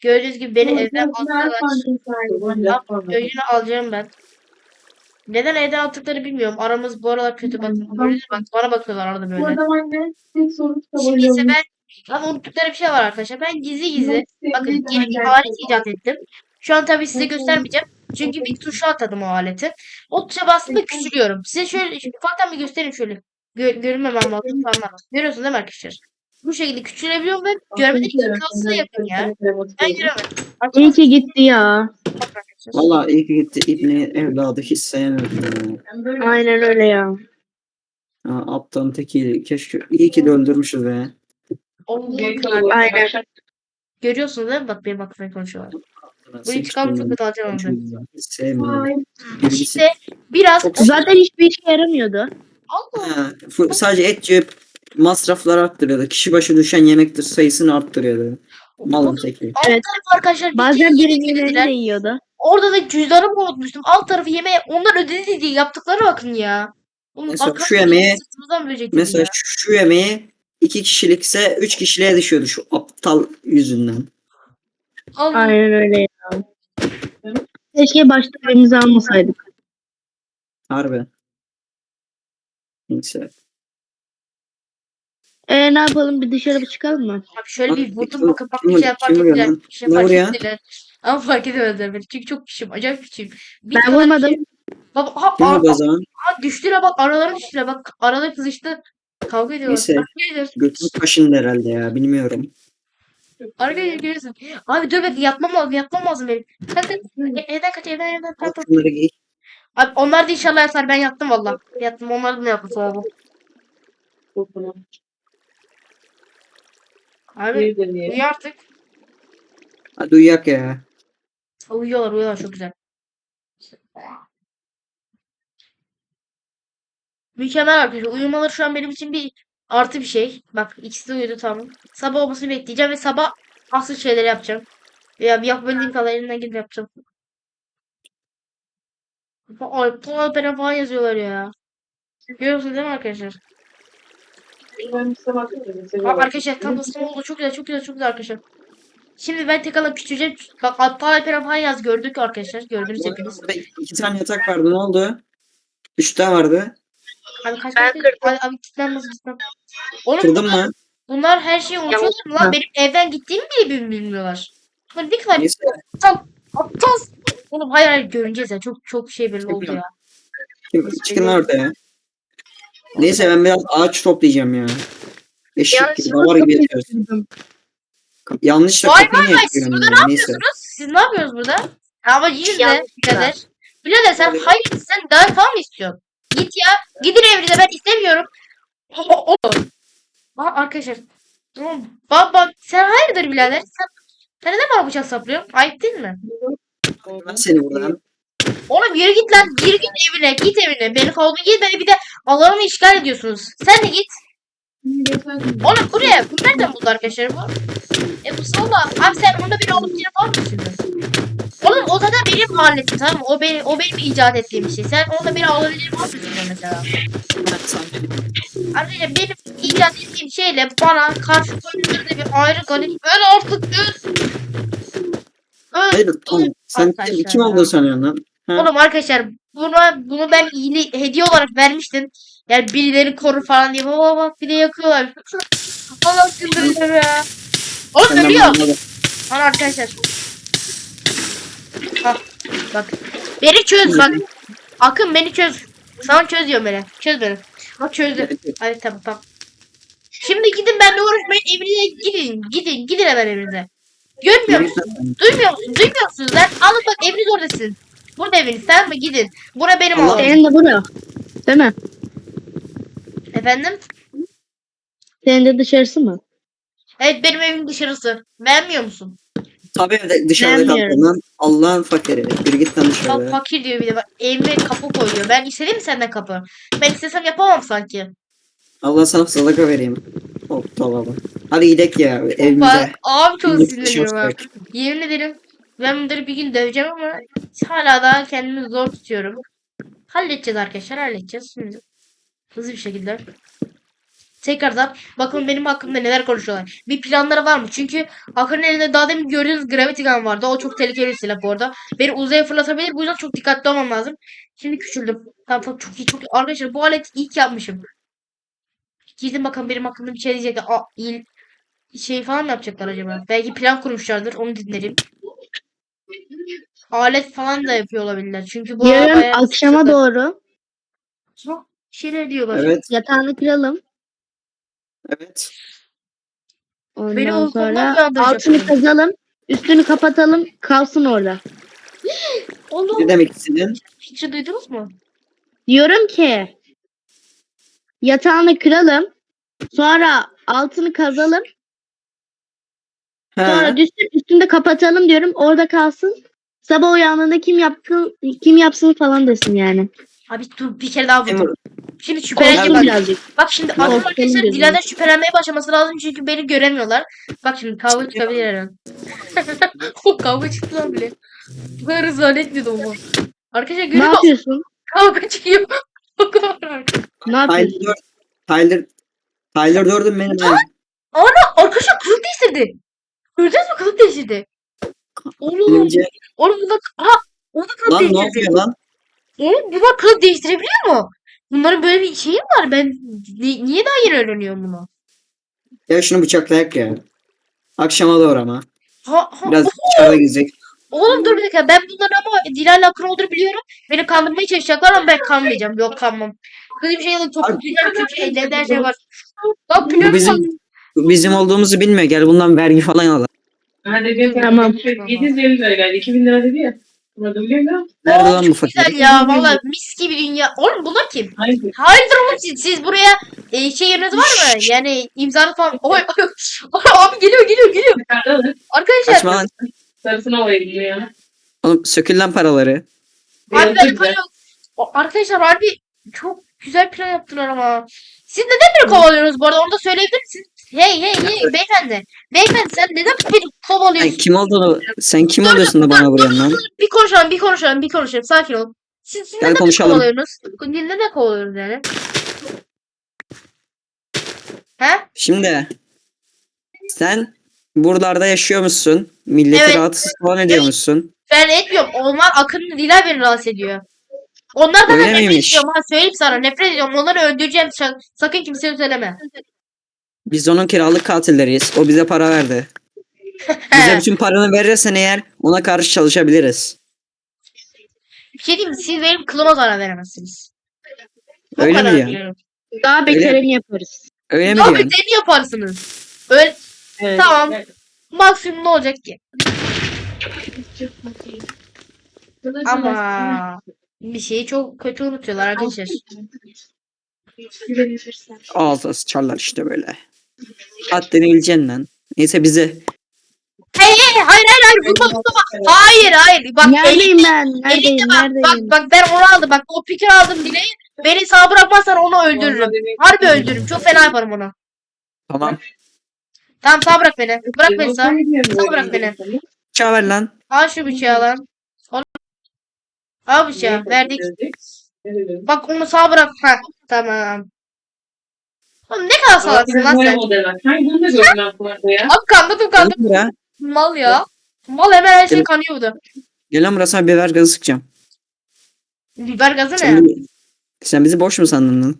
Gördüğünüz gibi beni evden attılar. Köyünü alacağım ben. Neden evden attıkları bilmiyorum. Aramız bu aralar kötü bakın. Bak bana bakıyorlar arada böyle. Şimdi ise ben ama unuttukları bir şey var arkadaşlar. Ben gizli gizli bakın yeni bir alet icat ettim. Şu an tabii size göstermeyeceğim. Çünkü bir tuşa atadım o aleti. O tuşa bastığımda küçülüyorum. Size şöyle ufaktan bir göstereyim şöyle. Gö görünmemem lazım. Görüyorsunuz değil mi arkadaşlar? Bu şekilde küçülebiliyorum ve görmenin imkansıza yakın ya. Ben göremedim. İyi ki gitti ya. Valla iyi ki gitti İbni evladı hiç sevmedim. Aynen öyle ya. Ha, aptalın tekiydi. Keşke iyi ki de öldürmüşüz be. Aynen. Görüyorsunuz değil mi? Bak benim aklıma konuşuyorlar. Bu Sekiz intikam çok kötü alacağım onu. Hiç İşte biraz Çok- Zaten hiçbir işe yaramıyordu. Allah Ha, sadece et yiyip masrafları arttırıyordu. Kişi başı düşen yemektir sayısını arttırıyordu. Malın teki. Alt Evet. tarafı arkadaşlar Bazen ödediler. de yiyordu. Orada da cüzdanımı unutmuştum. Alt tarafı yemeğe onlar ödedi diye yaptıkları bakın ya. Oğlum, Mesela şu yemeğe- sırtımızdan yedi Mesela ya. şu yemeği iki kişilikse üç kişiliğe düşüyordu şu aptal yüzünden. Allah. Aynen öyle ya. Keşke başta elimize almasaydık. Harbi. Neyse. E ne yapalım bir dışarı bir çıkalım mı? Abi şöyle bir vurdum bakın bak bir şey fark ettiler. Bir şey Ne fark ettiler. Ama fark edemediler beni. Çünkü çok küçüğüm. Acayip küçüğüm. Bir Ben tane vurmadım. Şey, baba ha, Kim ha, oldu o zaman? ha, düştüler bak araları düştüler bak araları kızıştı. Kavga ediyorlar. Neyse. Arkadaşlar, Götüm kaşındı herhalde ya bilmiyorum. arkadaşlar görüyorsun. Abi dur bekle yatmam lazım yatmam lazım benim. Hadi e- evden kaç evden evden. Şunları giy. Abi onlar da inşallah yatar ben yattım valla. Yattım onlar da ne yaptı sonra. Abi uyu artık. Hadi uyuyak ya. Uyuyorlar uyuyorlar çok güzel. Mükemmel arkadaşlar. Uyumaları şu an benim için bir artı bir şey. Bak ikisi de uyudu tamam. Sabah olmasını bekleyeceğim ve sabah asıl şeyleri yapacağım. Veya bir yapabildiğim kadar elimden gelip yapacağım. Opera falan yazıyorlar ya. Görüyorsunuz değil mi arkadaşlar? Aa, arkadaşlar tam ısınma oldu. Çok güzel, çok güzel, çok güzel arkadaşlar. Şimdi ben tekrar küçüleceğim. Bak Paul Opera falan yaz gördük arkadaşlar. Gördünüz hepiniz. Burada iki tane yatak vardı ne oldu? Üç tane vardı. Abi kaç Ben tane- Abi, abi kilitlenmez kilitlen. Oğlum Kırdın mı? bunlar her şeyi unutuyorlar mı lan? Ha. Benim evden gittiğimi bile bil- bilmiyorlar. Bunlar ne kadar Neyse. aptal. Aptal. Oğlum hayır hayır görüneceğiz ya. Çok çok şey belli oldu ya. Çıkın lan ortaya. Neyse ben biraz ağaç toplayacağım ya. Eşek gibi, davar gibi yatıyoruz. Yanlışla Vay kapıyı niye yapıyorum Burada ya? ne Neyse. yapıyorsunuz? Siz ne yapıyorsunuz burada? Ama yine de Yanlış birader. Birader sen hayır sen daha falan mı istiyorsun? Git ya. Gidin evinize ben istemiyorum. O, o. Bak arkadaşlar. Bak bak sen hayırdır birader? Sen, sen neden bana bıçak saplıyorsun? Ayıp değil mi? Ben seni buradan. Oğlum yürü git lan. Yürü git evine. Git evine. Beni kovdun git. Beni bir de alanımı işgal ediyorsunuz. Sen de git. Oğlum bu ne? Bu nereden buldu arkadaşlar bu? E bu salla. Abi sen onda beni alıp yine falan mı şimdi? Oğlum o da benim halletim tamam mı? O benim, o benim icat ettiğim bir şey. Sen onda beni alabilir mi düşünüyorsun mesela? Arkadaşlar benim icat ettiğim şeyle bana karşı koyduğunuzda bir ayrı galip. Öl artık öl. Öl. Hayır tamam. Sen kim, olduğunu sanıyorsun lan? Ha? Oğlum arkadaşlar buna bunu ben iyili hediye olarak vermiştim. Yani birileri korur falan diye. Baba bak bir de yakıyorlar. Allah çıldıracağım ya. Oğlum ölüyor. Lan arkadaşlar. Bak bak. Beni çöz bak. Akın beni çöz. Sana çözüyorum beni. Çöz beni. Bak çözdüm. Hadi tamam tamam. Şimdi gidin benimle uğraşmayın. Evinize gidin. Gidin. Gidin hemen evinize. Görmüyor musun? Duymuyor musun? Duymuyor musunuz lan? Alın bak eviniz orada sizin. Burada eviniz tamam mı? Gidin. Bura benim Allah-. Senin de bu ne? Değil mi? Efendim? Senin de dışarısı mı? Evet benim evim dışarısı. Beğenmiyor musun? Tabii evde dışarıda Beğenmiyorum. kaldın lan. Allah'ın fakiri. Bir git lan Bak dışarıda. fakir diyor bir de. Bak, evime kapı koyuyor. Ben istedim mi senden kapı? Ben istesem yapamam sanki. Allah sana sadaka vereyim. Hop tamam. Hadi gidelim ya evimize. Bak, abi çok dışarı bak. Yemin ederim ben bunları bir gün döveceğim ama hala daha kendimi zor tutuyorum. Halledeceğiz arkadaşlar halledeceğiz şimdi. Hızlı bir şekilde. tekrardan bakın benim hakkımda neler konuşuyorlar. Bir planları var mı? Çünkü Hakan'ın elinde daha demin gördüğünüz Gravity Gun vardı. O çok tehlikeli bir silah bu arada. Beni uzaya fırlatabilir. Bu yüzden çok dikkatli olmam lazım. Şimdi küçüldüm. Tamam çok iyi çok iyi. Arkadaşlar bu aleti ilk yapmışım. Girdim bakalım benim hakkımda bir şey diyecekler. Aa, il şey falan mı yapacaklar acaba? Belki plan kurmuşlardır. Onu dinlerim. Alet falan da yapıyor olabilirler. Çünkü bu Yarın akşama sıkıntı. doğru Çok şeyler diyorlar. Evet. yatağını kıralım. Evet. Beni Ondan uykumdan sonra uyandıracak altını kazalım. Üstünü kapatalım. Kalsın orada. Oğlum Ne demek istedin? hiç duydunuz mu? Diyorum ki yatağını kıralım. Sonra altını kazalım. Ha. Sonra üstün, üstünde kapatalım diyorum. Orada kalsın. Sabah uyandığında kim yaptı, kim yapsın falan desin yani. Abi dur bir kere daha vurdum. Şimdi Korktum bak. birazcık. Bak şimdi Korktum akıl arkadaşlar dedim. Dilan'dan şüphelenmeye başlaması lazım çünkü beni göremiyorlar. Bak şimdi kavga çıkabilir her an. kavga çıktı lan bile. Bu kadar hızlı zannetmiyordum ama. Arkadaşlar Ne görüyor musun? yapıyorsun? Kavga çıkıyor. O kadar arkadaşlar. Ne Tyler yapıyorsun? 4. Tyler Tyler 4'üm benim. ha. Arkadaşlar kılık değiştirdi. Gördünüz mü kılık değiştirdi. Oğlum. Önce- Oğlum bunda ha o da kılık Lan ne değiştirdi. yapıyor lan? Oğlum bunlar kılık değiştirebiliyor mu? Bunların böyle bir şeyi mi var? Ben ni- niye daha yeni öğreniyorum bunu? Ya şunu bıçaklayak ya. Akşama doğru ama. Ha, ha, Biraz dışarıda gezecek. Oğlum dur bir dakika ben bunları ama Dilar'la akın olduğunu biliyorum. Beni kandırmaya çalışacaklar ama ben kanmayacağım. Yok kanmam. Kızım şey yok. Çok güzel bir Türkçe ellerinde her şey var. Lan planım Bu bizim bizim olduğumuzu bilmiyor. Gel bundan vergi falan al. Ha dedim Tamam. 750 lira geldi. 2000 lira dedi ya. Burada biliyor musun? Nerede Oo, lan bu çok fakir? güzel ya. Valla mis gibi dünya. Oğlum bunlar kim? Hayır. Hayırdır oğlum siz, siz buraya e, şey yeriniz var mı? Yani imzanız falan. Oy, oy, oy, abi geliyor geliyor geliyor. Yukarıda alır. Arkadaşlar. Kaçma lan. Sarısına olayım ya. Oğlum sökül lan paraları. Ben ya. böyle- O- Arkadaşlar harbi çok güzel plan yaptılar ama. Siz neden beni kovalıyorsunuz bu arada onu da söyleyebilir misiniz? Hey hey hey beyefendi. Beyefendi sen neden beni Sen kovalıyorsun? kim olduğunu sen kim oluyorsun da bana vuruyorsun lan? Bir konuşalım bir konuşalım bir konuşalım sakin ol. Siz, siz Gel neden konuşalım. kovalıyorsunuz? Neden kovalıyorsunuz yani? He? Şimdi sen buralarda yaşıyormuşsun. Milleti Evet. rahatsız falan ediyormuşsun. Ben etmiyorum. Onlar Akın'ın Dilay beni rahatsız ediyor. Onlardan da Öyle nefret miymiş? ediyorum ha söyleyeyim sana nefret ediyorum. Onları öldüreceğim. Sa- Sakın kimseye söyleme. Biz onun kiralık katilleriyiz. O bize para verdi. Bize bütün paranı verirsen eğer ona karşı çalışabiliriz. Bir şey diyeyim mi? Siz benim kılıma zarar veremezsiniz. Bu Öyle mi kadar diyorsun? biliyorum. Daha beterini yaparız. Öyle mi Daha diyorsun? beterini yaparsınız. Öyle Evet. tamam. Maksimum ne olacak ki? Ama bir şeyi çok kötü unutuyorlar arkadaşlar. Ağzına sıçarlar işte böyle. Haddini bileceksin lan. Neyse bize Hey hey hayır hayır hayır vurma vurma. Hayır hayır bak Neredeyim elinde- ben? Neredeyim? elinde bak, bak Neredeyim? bak ben onu aldım bak o pikir aldım dileği. Beni sağ bırakmazsan onu öldürürüm. Harbi öldürürüm. Çok fena yaparım onu. tamam. Tamam sağ bırak beni. Bırak beni sağ. Sağ bırak beni. Bıçağı ver lan. Al şu bıçağı lan. Al, al bıçağı. Verdik. Bak onu sağ bırak. Ha tamam. Oğlum ne kadar salaksın lan sen. Hangi bunu da gördüm ben bu ya. Abi kandım kandım. buraya. Mal ya. Mal hemen her şey Gel. kanıyordu. Gel lan buraya sana biber gazı sıkacağım. Biber gazı ne? Sen, sen bizi boş mu sandın lan?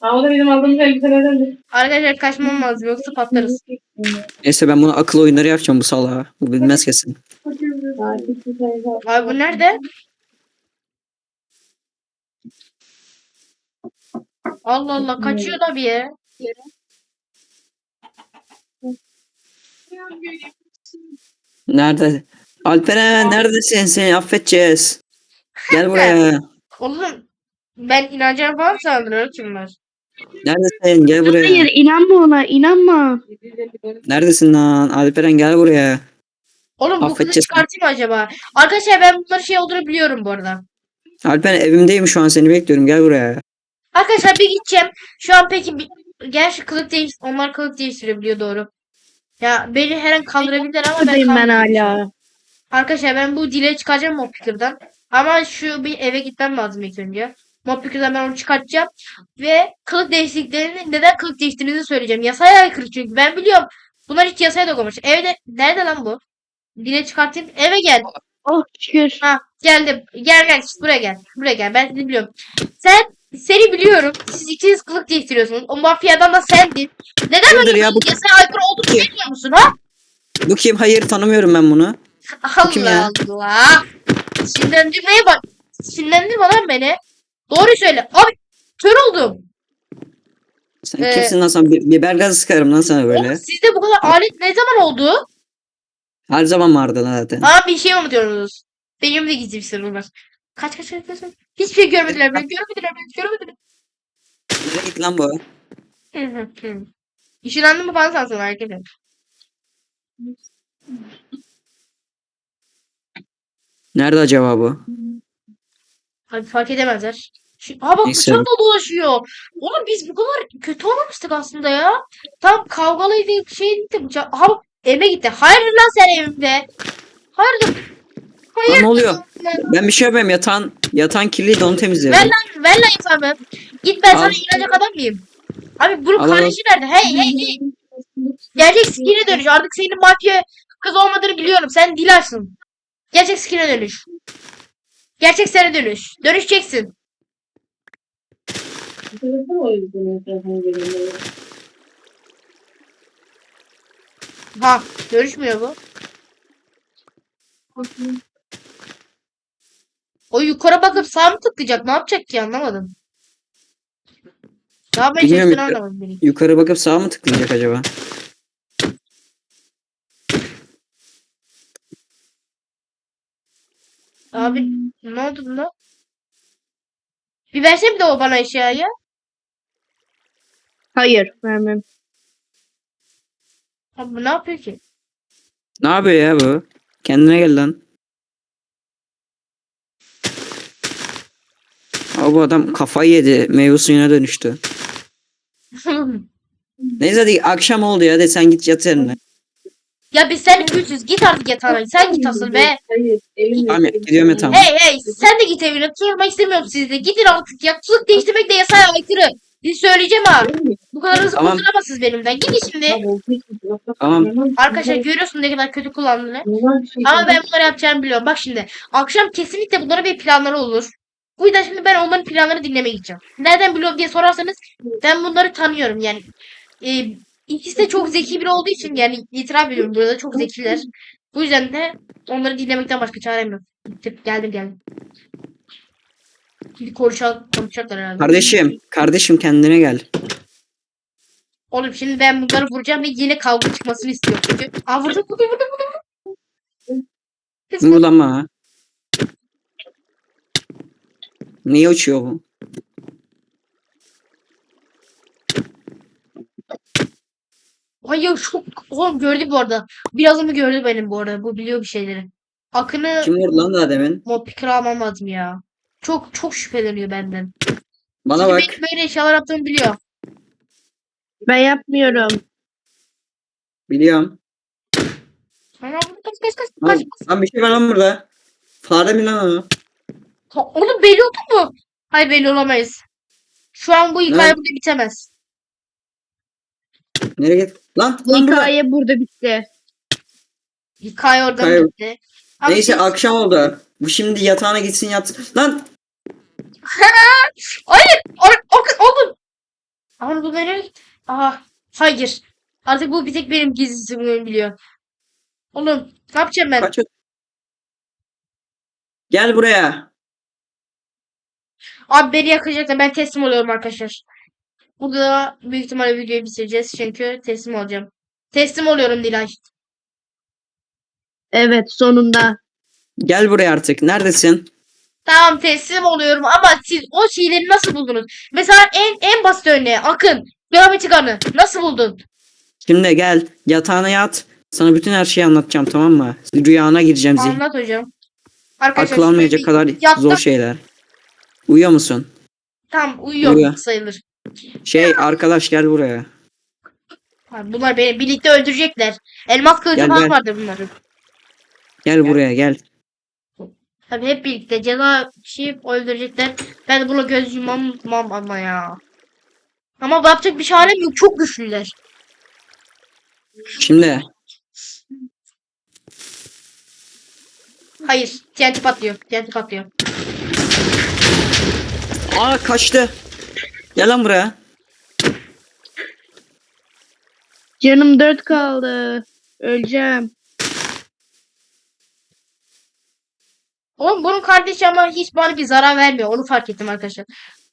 Aa, o da bizim aldığımız elbiselerden. Arkadaşlar kaçmam lazım yoksa patlarız. Neyse ben bunu akıl oyunları yapacağım bu salağa. Bu bilmez kesin. Abi bu nerede? Allah Allah kaçıyor da bir yere. Nerede? Alperen neredesin? Seni affedeceğiz. Gel buraya. Oğlum ben inanacağım falan sandım kim var? Neredesin? Gel buraya. Hayır inanma ona inanma. Neredesin lan? Alperen gel buraya. Oğlum bu kızı Affedeceğiz. çıkartayım acaba? Arkadaşlar ben bunları şey olduğunu biliyorum bu arada. Alperen evimdeyim şu an seni bekliyorum. Gel buraya. Arkadaşlar bir gideceğim. Şu an peki bir... Gerçi kılık değiş... Onlar kılık değiştirebiliyor doğru. Ya beni her an kandırabilirler ama ben ben hala. Arkadaşlar ben bu dile çıkacağım fikirden. Ama şu bir eve gitmem lazım ilk önce. Mopika'dan ben onu çıkartacağım. Ve kılık değişikliklerini neden kılık değiştirdiğinizi söyleyeceğim. Yasaya aykırı çünkü ben biliyorum. Bunlar hiç yasaya dokunmuş. Evde nerede lan bu? Dile çıkartayım. Eve gel. Oh şükür. Ha geldim. Gel gel buraya gel. Buraya gel. Ben seni biliyorum. Sen seni biliyorum. Siz ikiniz kılık değiştiriyorsunuz. O mafyadan da sendin. Neden Hayırdır ya, bu- yasaya aykırı olduğunu bilmiyor musun ha? Bu kim? Hayır tanımıyorum ben bunu. kim ya? Allah Allah. Sinirlendirmeye bak. Sinirlendirme lan beni. Doğruyu söyle. Abi kör oldum. Sen Ee, kimsin lan sen? Bi- Biber gazı sıkarım lan sana Oğlum, böyle. sizde bu kadar alet ne zaman oldu? Her zaman vardı lan zaten. Aa bir şey unutuyorsunuz. Benim de gizli bir sırrım var. Kaç kaç kaç kaç. Hiçbir şey görmediler beni. Görmediler beni. Görmediler. Nereye git lan bu? İşinandım mı bana sansın herkese. Nerede acaba bu? Abi fark edemezler. Şu, aa bak Neyse. bıçak da dolaşıyor. Oğlum biz bu kadar kötü olmamıştık aslında ya. Tam kavgalıydı şeydi bıçak. Aha bak evime gitti. Hayır lan sen evimde. Hayırdır? Lan ne oluyor? Ben bir şey yapayım yatağın yatağın kirliydi onu Ver temizliyorum. lan ver lan yatağımı. Git ben sana Al. inanacak adam mıyım? Abi bunun Al, al. kardeşi nerede? Hey hey hey. Gerçek skin'e dönüş. Artık senin mafya kız olmadığını biliyorum. Sen dilarsın. Gerçek skin'e dönüş. Gerçek sana dönüş. Dönüşeceksin. Ha, dönüşmüyor bu. O yukarı bakıp sağ mı tıklayacak? Ne yapacak ki anlamadım. Ne Bilmiyorum, yukarı- anlamadım beni. Yukarı bakıp sağa mı tıklayacak acaba? Abi ne oldu buna? Bir versene bir de o bana eşyayı. Hayır vermem. Abi bu ne yapıyor ki? Ne yapıyor ya bu? Kendine gel lan. Abi bu adam kafayı yedi. Meyve suyuna dönüştü. Neyse hadi akşam oldu ya de sen git yat yerine. ya biz seninle güçsüz. Git artık yatağına. Sen git asıl be. Tamam gidiyorum yatağıma. Hey hey sen de git evine. Tutmak istemiyorum sizi de. Gidin artık. Ya kılık değiştirmek de yasaya aykırı. Bir söyleyeceğim ha. Bu kadar hızlı Tamam. kurtulamazsınız benimden. Gidin şimdi. Tamam. Arkadaşlar görüyorsun ne kadar kötü kullandığını. Ama ben bunları yapacağımı biliyorum. Bak şimdi. Akşam kesinlikle bunların bir planları olur. Bu yüzden şimdi ben onların planlarını dinlemeye gideceğim. Nereden biliyorum diye sorarsanız ben bunları tanıyorum yani. E, ikisi de çok zeki biri olduğu için yani itiraf ediyorum burada çok zekiler. Bu yüzden de onları dinlemekten başka çarem yok. Gittim, geldim geldim. Şimdi konuşalım, konuşacaklar herhalde. Kardeşim, kardeşim kendine gel. Oğlum şimdi ben bunları vuracağım ve yine kavga çıkmasını istiyorum. Çünkü... Aa vurdum vurdum vurdum vurdum. Kesin Uğulama ha. Niye uçuyor bu? Hayır çok oğlum gördü bu arada. Birazını gördü benim bu arada. Bu biliyor bir şeyleri. Akını Kim vurdu lan daha demin? mod picker almam lazım ya. Çok çok şüpheleniyor benden. Bana Çünkü bak. benim böyle eşyalar yaptığımı biliyor. Ben yapmıyorum. Biliyorum. Ana, Kaç kaç kaç Lan, kaç. lan bir şey var lan burada. Fare mi lan o? Ha, Oğlum belli oldu mu? Hayır belli olamayız. Şu an bu hikaye Evet. burada bitemez. Nereye git? Lan, lan burada. Hikaye burada bitti. Hikaye oradan Hayır. bitti. Ama Neyse siz- akşam oldu. Bu şimdi yatağına gitsin yatsın. Lan Hayır. Or o oğlum. Ama bu nereye? Aha. Hayır. Artık bu bir tek benim gizli sırrımı biliyor. Oğlum ne yapacağım ben? kaç. Gel buraya. Abi beni yakacaklar. Ben teslim oluyorum arkadaşlar. Burada büyük ihtimalle videoyu bitireceğiz. Çünkü teslim olacağım. Teslim oluyorum Dilay. Evet sonunda. Gel buraya artık. Neredesin? Tamam teslim oluyorum ama siz o şeyleri nasıl buldunuz? Mesela en en basit örneği Akın. Geometrik anı. Nasıl buldun? Şimdi gel. Yatağına yat. Sana bütün her şeyi anlatacağım tamam mı? Rüyana gireceğim. Zih. Anlat hocam. Arkadaşlar Akıl almayacak kadar zor şeyler. Uyuyor musun? Tam uyuyorum Uyuyor. sayılır. Şey arkadaş gel buraya. Abi bunlar beni birlikte öldürecekler. Elmas kılıcı Gel, falan gel. vardır bunların. Gel buraya gel. Tabii hep birlikte ceza şey öldürecekler. Ben de buna göz yumam yumam ama ya. Ama yapacak bir şey halim yok. Çok güçlüler. Şimdi Hayır. TNT patlıyor. TNT patlıyor. Aa kaçtı. Gel lan buraya. Canım dört kaldı. Öleceğim. Oğlum bunun kardeşi ama hiç bana bir zarar vermiyor. Onu fark ettim arkadaşlar.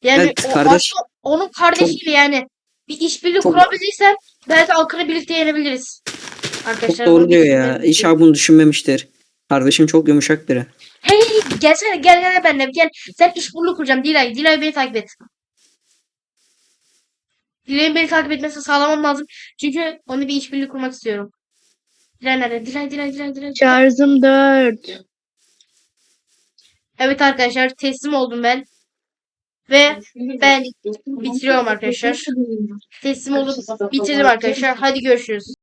Yani Evet, o kardeş- aslında onun kardeşiyle yani bir işbirliği Çok- kurabilirsem belki Akın'ı birlikte yenebiliriz. Çok Arkadaşlar. doğru bunu diyor ya. İnşallah bunu düşünmemiştir. Kardeşim çok yumuşak biri. Hey, gelsene gel gel benimle gel. Sen işbirliği kuracağım Dilay. Dilay beni takip et. Dilay'ın beni takip etmesini sağlamam lazım. Çünkü onu bir işbirliği kurmak istiyorum. Dilay nerede? Dilay Dilay Dilay Dilay. Şarjım dört. Evet arkadaşlar teslim oldum ben. Ve ben bitiriyorum arkadaşlar. Teslim olup bitirdim arkadaşlar. Hadi görüşürüz.